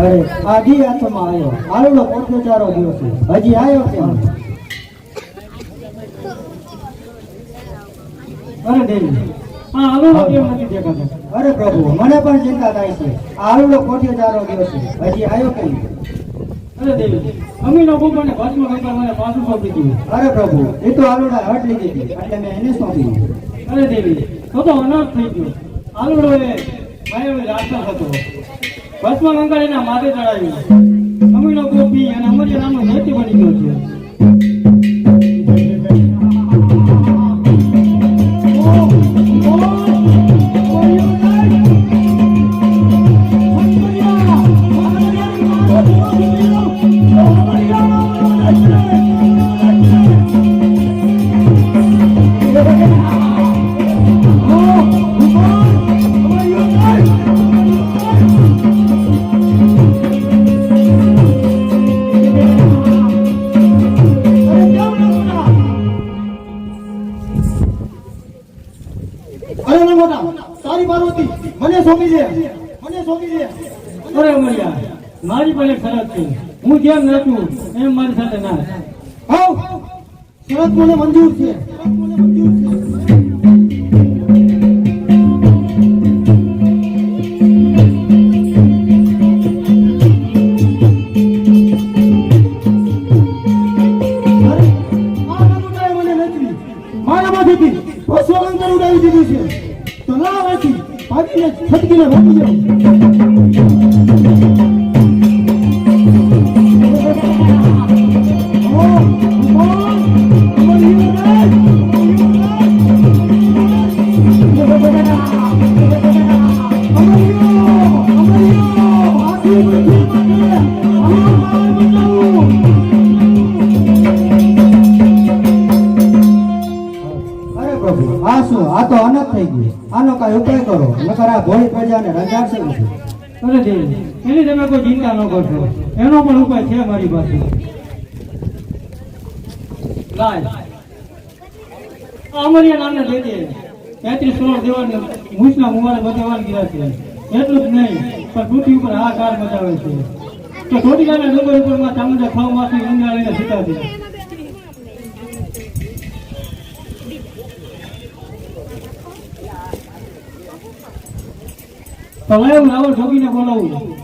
અરે આજી હાથમાં આવ્યો આલુડો પોતે ચારો ગયો છે. હજી આવ્યો કેમ અરે દેવી હા આલુડો કેમ નથી દેખાતો? અરે પ્રભુ મને પણ ચિંતા થાય છે. આલુડો પોતે ચારો ગયો છે. હજી આવ્યો કેમ? અરે દેવી અમીનો ભૂપને ભસ્મ ગંગા મને પાછું સોંપી દીધું. અરે પ્રભુ એ તો આલુડા હટ લીધી હતી. એટલે મેં એને સોંપી અરે દેવી તો તો અનાથ થઈ ગયો. આલુડો એ માયાવી રાક્ષસ હતો ભસ્મ ગંગા એના માથે ચડાવ્યું અમીનો ગોપી અને અમરિયા નામનો દૈત્ય બની ગયો છે અરે પાર્વતી મને સોંપી દે. મને સોંપી દે. અરે અમર્યા મારી પણ એક શરત છે. હું જેમ નતું એમ મારી સાથે ના આવ શરત મને મંજૂર છે. મને મંજૂર છે અરે, આ નાનોટાએ મને નચવી. મારા માથેથી ભસ્વગંગા ઉડાવી દીધું છે. તો લાવ અહીંથી ભાગીને છટકીને ભાગી જાઓ તો અનાથ થઈ ગયું. આનો કાંઈ ઉપાય કરો. નકર આ ભોળી પ્રજાને રંજાડશે નથી. અરે દેવ એની તમે કોઈ ચિંતા ન કરશો. એનો પણ ઉપાય છે મારી પાસે. લાય. અમરિયા નામને દઈ દે. તેત્રીસ કરોડ દેવાને મૂછના ગયા છે. એટલું જ નહીં, પણ પૃથ્વી ઉપર આ કાર મચાવે છે. તો ચોટીલાના ડુંગર ઉપરમાં ચામુંડા ખાવમાંથી તો લાવ રાવણ જોગીને બોલાવું